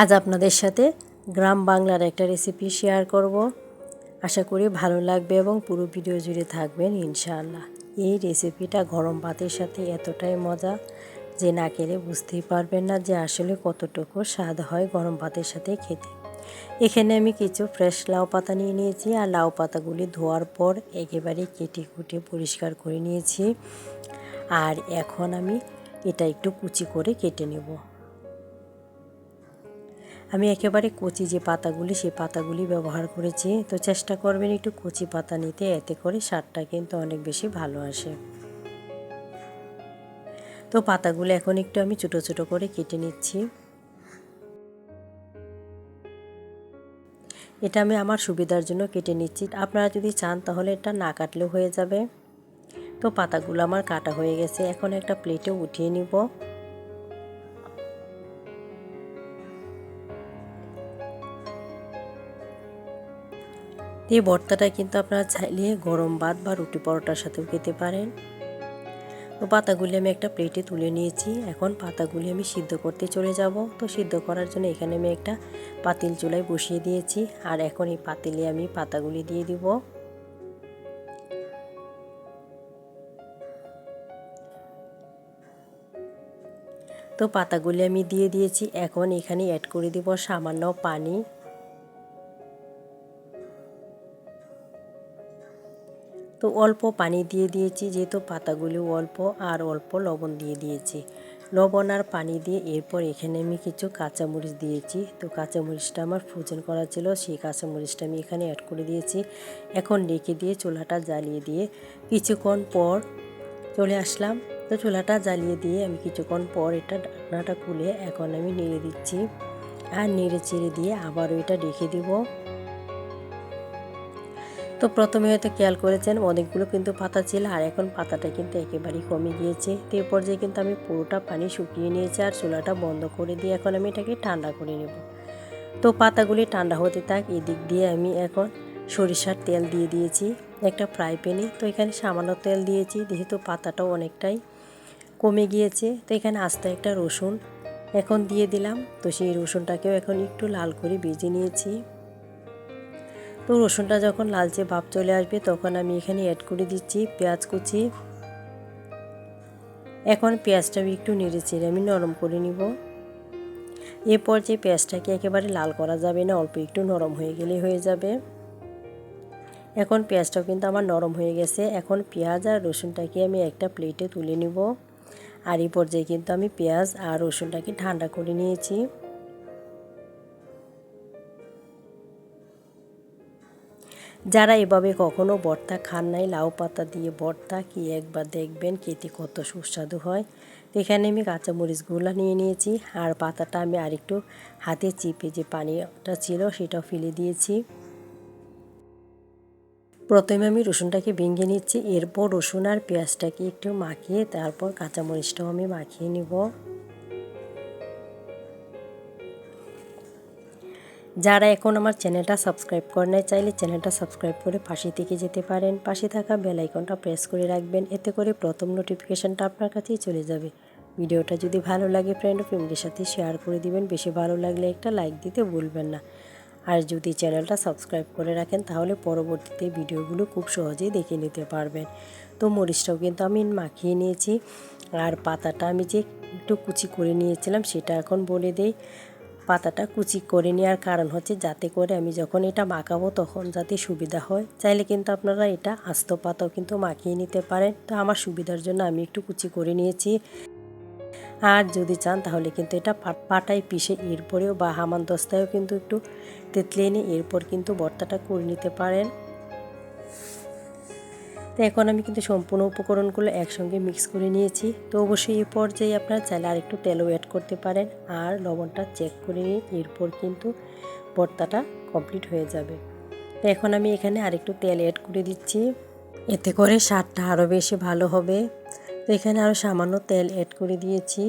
আজ আপনাদের সাথে গ্রাম বাংলার একটা রেসিপি শেয়ার করব। আশা করি ভালো লাগবে এবং পুরো ভিডিও জুড়ে থাকবেন ইনশাআল্লাহ। এই রেসিপিটা গরম ভাতের সাথে এতটাই মজা যে না খেলে বুঝতেই পারবেন না যে আসলে কতটুকু স্বাদ হয় গরম ভাতের সাথে খেতে। এখানে আমি কিছু ফ্রেশ লাউ পাতা নিয়ে নিয়েছি আর লাউ পাতাগুলি ধোয়ার পর একেবারে কেটে কুটে পরিষ্কার করে নিয়েছি। আর এখন আমি এটা একটু কুচি করে কেটে নেব। আমি একেবারে কচি যে পাতাগুলি, সেই পাতাগুলি ব্যবহার করেছি। তো চেষ্টা করবেন একটু কচি পাতা নিতে, এতে করে স্বাদটা কিন্তু অনেক বেশি ভালো আসে। তো পাতাগুলো এখন একটু আমি ছোটো ছোটো করে কেটে নিচ্ছি। এটা আমি আমার সুবিধার জন্য কেটে নিচ্ছি। আপনারা যদি চান তাহলে এটা না কাটলেও হয়ে যাবে। তো পাতাগুলো আমার কাটা হয়ে গেছে। এখন একটা প্লেটে উঠিয়ে নিব। এই ভর্তাটা কিন্তু আপনারা চাইলে গরম ভাত বা রুটি পরোটার সাথেও খেতে পারেন। তো পাতাগুলি আমি একটা প্লেটে তুলে নিয়েছি। এখন পাতাগুলি আমি সিদ্ধ করতে চলে যাব। তো সিদ্ধ করার জন্য এখানে আমি একটা পাতিল চুলায় বসিয়ে দিয়েছি। আর এখন এই পাতিলে আমি পাতাগুলি দিয়ে দিব। তো পাতাগুলি আমি দিয়ে দিয়েছি। এখন এখানে অ্যাড করে দিব সামান্য পানি। তো অল্প পানি দিয়ে দিয়েছি, যেহেতু পাতাগুলি অল্প আর অল্প লবণ দিয়ে দিয়েছি। লবণ আর পানি দিয়ে এরপর এখানে আমি কিছু কাঁচামরিচ দিয়েছি। তো কাঁচামরিচটা আমার ফ্রোজেন করা ছিল, সেই কাঁচামরিচটা আমি এখানে অ্যাড করে দিয়েছি। এখন ডেকে দিয়ে চুলাটা জ্বালিয়ে দিয়ে কিছুক্ষণ পর চলে আসলাম। তো চুলাটা জ্বালিয়ে দিয়ে আমি কিছুক্ষণ পর এটা ঢাকনাটা খুলে এখন আমি নেড়ে দিচ্ছি। আর নেড়ে চেড়ে দিয়ে আবারও এটা ডেকে দিব। তো প্রথমে হয়তো খেয়াল করেছেন, অনেকগুলো কিন্তু পাতা ছিল আর এখন পাতাটা কিন্তু একেবারেই কমে গিয়েছে। তো এই পর্যায়ে কিন্তু আমি পুরোটা পানি শুকিয়ে নিয়েছি আর চুলাটা বন্ধ করে দিয়ে এখন আমি এটাকে ঠান্ডা করে নেব। তো পাতাগুলি ঠান্ডা হতে থাক, এদিক দিয়ে আমি এখন সরিষার তেল দিয়ে দিয়েছি, একটা ফ্রাই প্যানে। তো এখানে সামান্য তেল দিয়েছি, যেহেতু পাতাটাও অনেকটাই কমে গিয়েছে। তো এখানে আস্তে একটা রসুন এখন দিয়ে দিলাম। তো সেই রসুনটাকেও এখন একটু লাল করে ভেজে নিয়েছি। তো রসুনটা যখন লালচে ভাব চলে আসবে, তখন আমি এখানে অ্যাড করে দিচ্ছি পেঁয়াজ কুচি। এখন পেঁয়াজটা আমি একটু নেড়ে চেড়ে আমি নরম করে নিব। এরপর যে পেঁয়াজটাকে একেবারে লাল করা যাবে না, অল্প একটু নরম হয়ে গেলে হয়ে যাবে। এখন পেঁয়াজটাও কিন্তু আমার নরম হয়ে গেছে। এখন পেঁয়াজ আর রসুনটাকে আমি একটা প্লেটে তুলে নিব। আর এই পর্যায়ে কিন্তু আমি পেঁয়াজ আর রসুনটাকে ঠান্ডা করে নিয়েছি। যারা এভাবে কখনো ভর্তা খান নাই, লাউ পাতা দিয়ে ভর্তা কি একবার দেখবেন খেতে কত সুস্বাদু হয়। এখানে আমি কাঁচামরিচগুলো নিয়ে নিয়েছি আর পাতাটা আমি আরেকটু হাতে চিপে যে পানিটা ছিল সেটাও ফেলে দিয়েছি। প্রথমে আমি রসুনটাকে ভেঙে নিচ্ছি, এরপর রসুন আর পেঁয়াজটাকে একটু মাখিয়ে তারপর কাঁচামরিচটাও আমি মাখিয়ে নিব। যারা এখন আমার চ্যানেলটা সাবস্ক্রাইব করে নেয় চাইলে চ্যানেলটা সাবস্ক্রাইব করে পাশে থেকে যেতে পারেন। পাশে থাকা বেল আইকনটা প্রেস করে রাখবেন, এতে করে প্রথম নোটিফিকেশানটা আপনার কাছেই চলে যাবে। ভিডিওটা যদি ভালো লাগে ফ্রেন্ড ও ফ্যামিলির সাথে শেয়ার করে দিবেন, বেশি ভালো লাগলে একটা লাইক দিতে ভুলবেন না। আর যদি চ্যানেলটা সাবস্ক্রাইব করে রাখেন, তাহলে পরবর্তীতে ভিডিওগুলো খুব সহজেই দেখে নিতে পারবেন। তো মরিচটাও কিন্তু আমি মাখিয়ে নিয়েছি, আর পাতাটা আমি যে একটু কুচি করে নিয়েছিলাম, সেটা এখন বলে দেই। পাতাটা কুচি করে নেওয়ার কারণ হচ্ছে যাতে করে আমি যখন এটা মাখাবো তখন যাতে সুবিধা হয়। চাইলে কিন্তু আপনারা এটা আস্ত পাতাও কিন্তু মাখিয়ে নিতে পারেন। তো আমার সুবিধার জন্য আমি একটু কুচি করে নিয়েছি। আর যদি চান তাহলে কিন্তু এটা পাটায় পিষে এরপরেও বা হামান দস্তায়ও কিন্তু একটু তেতলিয়ে নিয়ে এরপর কিন্তু ভর্তাটা করে নিতে পারেন। তো এখন আমি কিন্তু সম্পূর্ণ উপকরণগুলো একসঙ্গে মিক্স করে নিয়েছি। তো অবশ্যই এই পর্যায়ে আপনারা চাইলে আর একটু তেলও অ্যাড করতে পারেন আর লবণটা চেক করে নিয়ে এরপর কিন্তু ভর্তাটা কমপ্লিট হয়ে যাবে। তো এখন আমি এখানে আরেকটু তেল অ্যাড করে দিচ্ছি। এতে করে স্বাদটা আরও বেশি ভালো হবে। তো এখানে আরও সামান্য তেল অ্যাড করে দিয়েছি।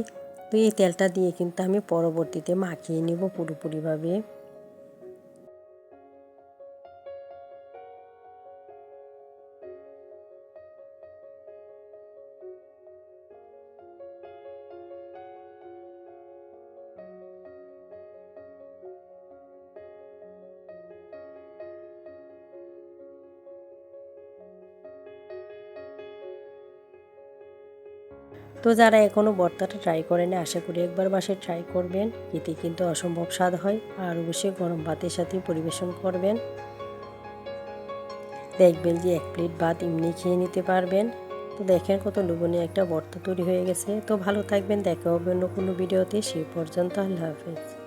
তো এই তেলটা দিয়ে কিন্তু আমি পরবর্তীতে মাখিয়ে নিব পুরোপুরিভাবে। তো যারা এখনও ভর্তাটা ট্রাই করেনি, আশা করি একবার বাসে ট্রাই করবেন। এতে কিন্তু অসম্ভব স্বাদ হয় আর অবশ্যই গরম ভাতের সাথে পরিবেশন করবেন। দেখবেন যে এক প্লেট ভাত এমনি খেয়ে নিতে পারবেন। তো দেখেন কত লোভনীয় একটা ভর্তা তৈরি হয়ে গেছে। তো ভালো থাকবেন, দেখা হবে অন্য কোনো ভিডিওতে। সেই পর্যন্ত আল্লাহ হাফেজ।